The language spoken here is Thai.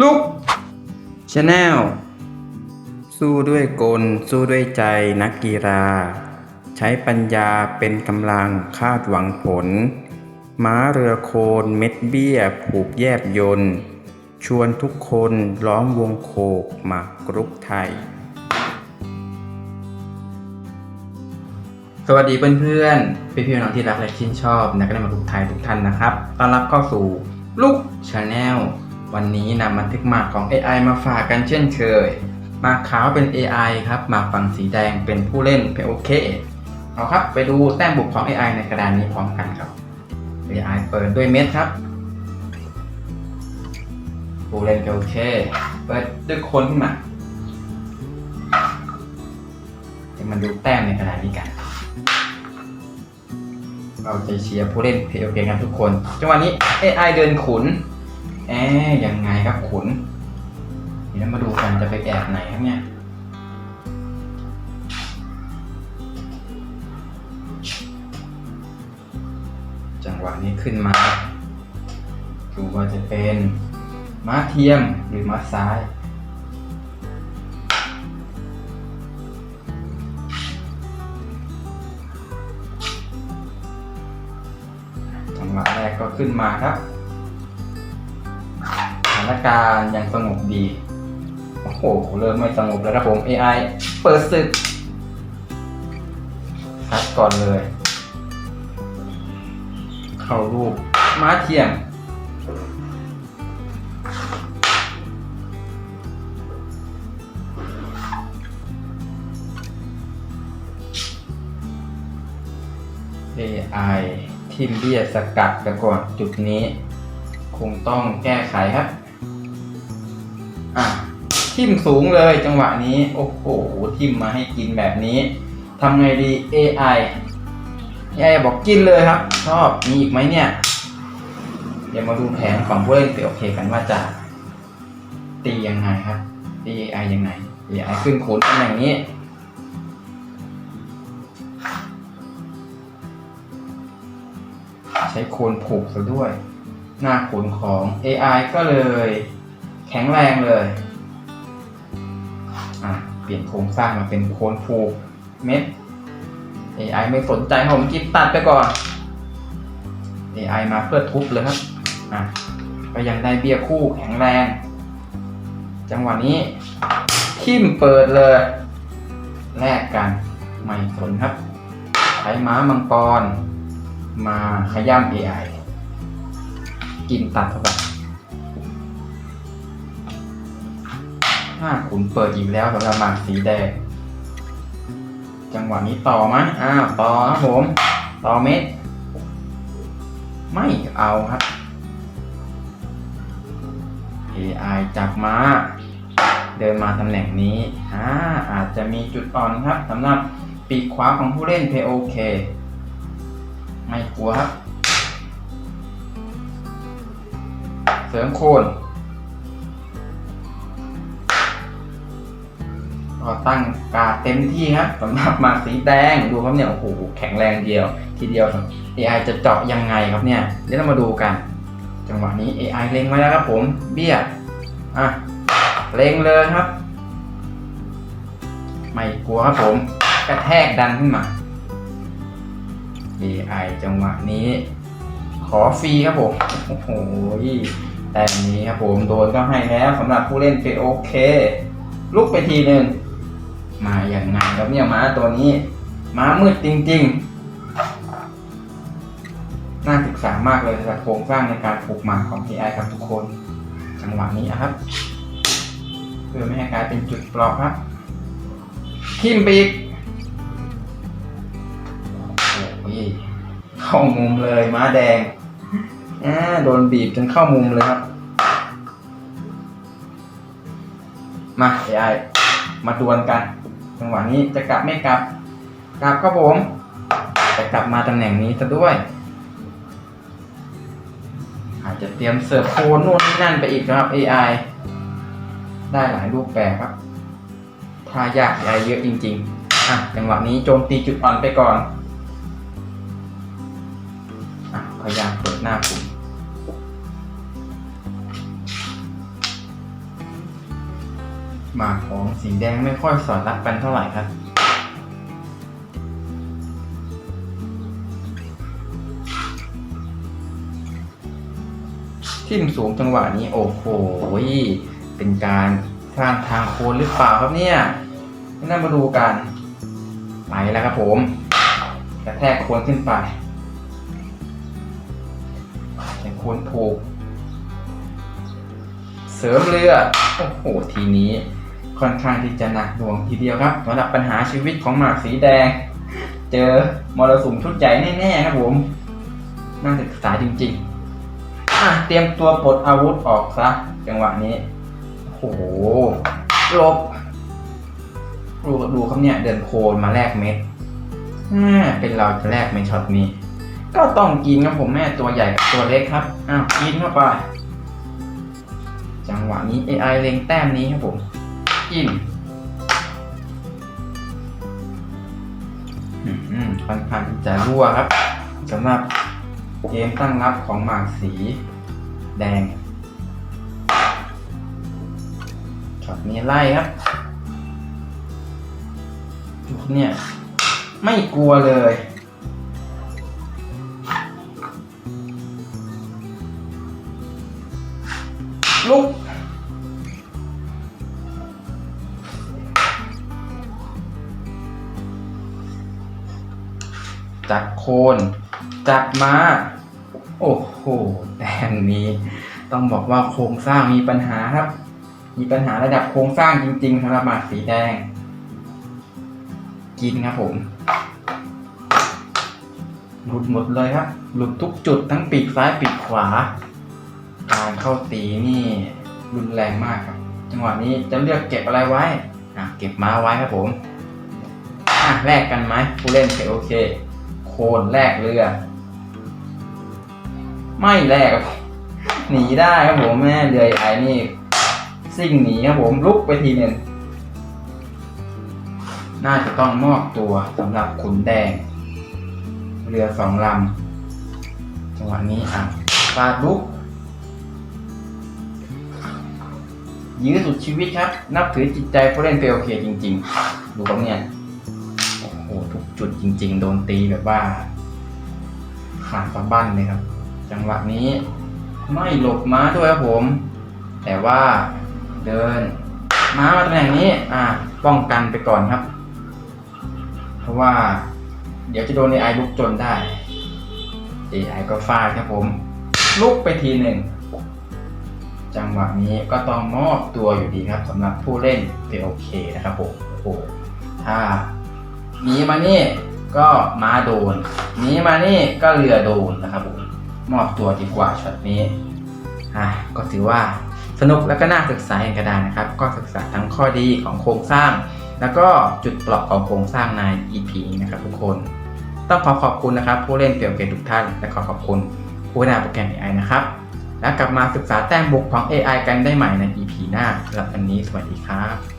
ลุกชาแนลสู้ด้วยกล สู้ด้วยใจนักกีฬา ใช้ปัญญาเป็นกำลังคาดหวังผล ม้าเรือโคนเม็ดเบี้ย ผูกแยบยนต์ชวนทุกคนล้อมวงโคกมากรุกไทย สวัสดีเพื่อนๆพี่พี่ๆน้องที่รักและชื่นชอบนักเล่นมาทุกไทยทุกท่านนะครับ ต้อนรับเข้าสู่ลูกชาแนล วันนี้นำบันทึกหมากของ AI มาฝากกันเช่นเคย หมากขาวเป็น AI ครับหมากฝั่งสีแดงเป็นผู้เล่นเป็นโอเคเอาครับไปดูแต้มบุกของ AI ในกระดานนี้พร้อมกันครับ AI เปิดด้วยเม็ดครับ ผู้เล่นเป็นโอเค เปิดด้วยคนขึ้นมาเดี๋ยวมาดูแต้มในกระดานนี้กัน เราจะเชียร์ผู้เล่นเพโอเคกันทุกคน จังหวะนี้ AI เดินขุน แอะยังไงครับขุนเดี๋ยวมาดูกันจะไปแอบไหนครับเนี่ยจังหวะนี้ขึ้นมา ดูว่าจะเป็นม้าเทียมหรือม้าซ้ายจังหวะแรกก็ขึ้นมาครับานการณ์ยังสงบดี โอ้โห เริ่มไม่สงบแล้วครับผม AI เปิดศึกซัดก่อนเลย เข้ารูปม้าเทียม AI ทิมเบียสกัดกันก่อนจุดนี้ คงต้องแก้ไขครับ อะทิมสูงเลยจังหวะนี้ โอ้โหทิมมาให้กินแบบนี้ทำไงดี AI AI บอกกินเลยครับชอบมีอีกไหมเนี่ย เดี๋ยวมาดูแผนของผู้เล่นเปีโอเคกันว่าจะ ตียังไงครับตี AI ยังไง AI ขึ้นโขนตำแหน่งนี้ใช้โคนผูกซะด้วย หน้าขนของ AI ก็เลย แข็งแรงเลยอะเปลี่ยนโครงสร้างมาเป็นโคนผูกเม็ด AI ไม่สนใจผมกิบตัดไปก่อน AI มาเพื่อทุบเลยครับอะก็ยังได้เบียคู่แข็งแรง จังหวะนี้ทิมเปิดเลยแลกกันไม่สนครับ ใช้ม้ามังกร มาขย้ำ AI กินตัดเข้าไป ห้าขุนเปิดอีกแล้วสำหรับหมากสีแดง จังหวะนี้ต่อไหมอ้าวต่อครับผม ต่อเม็ด ไม่เอาครับ AI จับมาเดินมาตำแหน่งนี้อ่าอาจจะมีจุดอ่อนครับสำหรับปีกขวาของผู้เล่น POK ไม่กลัวครับ เสริมโคน ตั้งการดเต็มที่ครับสำหรับมาสีแดงดูครับเนี่ยโอ้โหแข็งแรงเดียว ทีเดียว AI จะเจาะยังไงครับเนี่ยเดี๋ยวเรามาดูกัน จังหวะนี้ AI เล็งไว้แล้วครับผมเบี้ยอะเล็งเลยครับ ไม่กลัวครับผม กระแทกดันขึ้นมา AI จังหวะนี้ ขอฟรีครับผมโอ้โหแต่นี้ครับผมโดนก็ให้แล้วสำหรับผู้เล่นเป็นโอเคลุกไปทีหนึ่ง มาอย่างไงครับเนี่ยม้าตัวนี้ ม้ามืดจริง ๆ น่าศึกษามากเลยสำหรับโครงสร้างในการผูกหมาของ AI ครับทุกคน จังหวะนี้นะครับ เพื่อไม่ให้กลายเป็นจุดเปลอกครับทิมไปอีกโอ้ยเข้ามุมเลยม้าแดงอ่าโดนบีบจนเข้ามุมเลยครับ มาไอ้มาดวลกัน จังหวะนี้จะกลับไม่กลับ กลับครับผมจะกลับมาตำแหน่งนี้ซะด้วย อาจจะเตรียมเสิร์ฟโคนนู่นนี่นั่นไปอีกนะครับ AI ได้หลายรูปแบบครับท่ายากยายเยอะจริงๆอะจังหวะนี้โจมตีจุดอ่อนไปก่อนอะพยายามเปิดหน้าปุ่ม หมากของสีแดงไม่ค่อยสอดรับกันเท่าไหร่ครับทิ่มสูงจังหวะนี้โอ้โหเป็นการสร้างทางโคนหรือเปล่าครับเนี่ยน่ามาดูกันไปแล้วครับผมกระแทกโคนขึ้นไปแข่โคนผูก เสริมเรือ โอ้โห ทีนี้ ค่อนข้างที่จะหนักหน่วงทีเดียวครับสำหรับปัญหาชีวิตของหมากสีแดง เจอมรสุมชุดใหญ่แน่ๆครับผมน่าศึกษาจริงๆอะเตรียมตัวปลดอาวุธออกซะจังหวะนี้โอ้โหหลบดูดูครับเนี่ยเดินโคนมาแลกเม็ดอ่เป็นเราจะแลกเม็ดช็อตนี้ ก็ต้องกินครับผมแม่ตัวใหญ่กับตัวเล็กครับอ้าวกินเข้าไปจังหวะนี้ AI เล็งแต้มนี้ครับผม อืมค่อนข้างจะรั่วครับสำหรับเกมตั้งรับของหมากสีแดงช็อตนี้ไล่ครับจุดเนี่ย ไม่กลัวเลยลุก จากโคน จากม้า โอ้โหแต้มนี้ ต้องบอกว่าโครงสร้างมีปัญหาครับ มีปัญหาระดับโครงสร้างจริงๆสำหรับหมากสีแดง กินครับผม หลุดหมดเลยครับ หลุดทุกจุดทั้งปีกซ้ายปีกขวา การเข้าตีนี่รุนแรงมากครับ จังหวะนี้จะเลือกเก็บอะไรไว้อะเก็บม้าไว้ครับผมอะแลกกันไหมผู้เล่นโอเค คนแลกเรือ ไม่แลกหนีได้ครับผมแม่เรือไอ้นี่ซิ่งหนีครับผมลุกไปทีหนึ่งน่าจะต้องมอบตัวสำหรับขุนแดง เรือสองลำจังหวะนี้อะฟาดลุกยื้อสุดชีวิตครับ นับถือจิตใจผู้เล่นเปลโอเคจริง ๆ ดูครับเนี่ย จุดจริง ๆ โดนตีแบบว่า ขาดสะบั้นเลยครับ จังหวะนี้ไม่หลบม้าด้วยครับผม แต่ว่าเดิน ม้ามาตำแหน่งนี้ อ่า ป้องกันไปก่อนครับ เพราะว่า เดี๋ยวจะโดน AI ลุกจนได้ AI ก็ฟาดครับผม ลุกไปทีหนึ่งจังหวะนี้ก็ต้องมอบตัวอยู่ดีครับสำหรับผู้เล่นเป็นโอเคนะครับผมโอ้โหถ้า หนีมานี่ก็ม้าโดนหนีมานี่ก็เรือโดนนะครับผมมอบตัวดีกว่าช็อตนี้อะก็ถือว่าสนุกและก็น่าศึกษาอย่างกระดานนะครับ ก็ศึกษาทั้งข้อดีของโครงสร้าง แล้วก็จุดเปราะของโครงสร้างใน EP นี้นะครับทุกคน ต้องขอขอบคุณนะครับ ผู้เล่นเปียวเกตทุกท่าน และขอขอบคุณผู้นาโปรแกรม AI นะครับ แล้วกลับมาศึกษาแต้มบุกของ AI กันได้ใหม่ใน EP หน้าสำหรับวันนี้สวัสดีครับ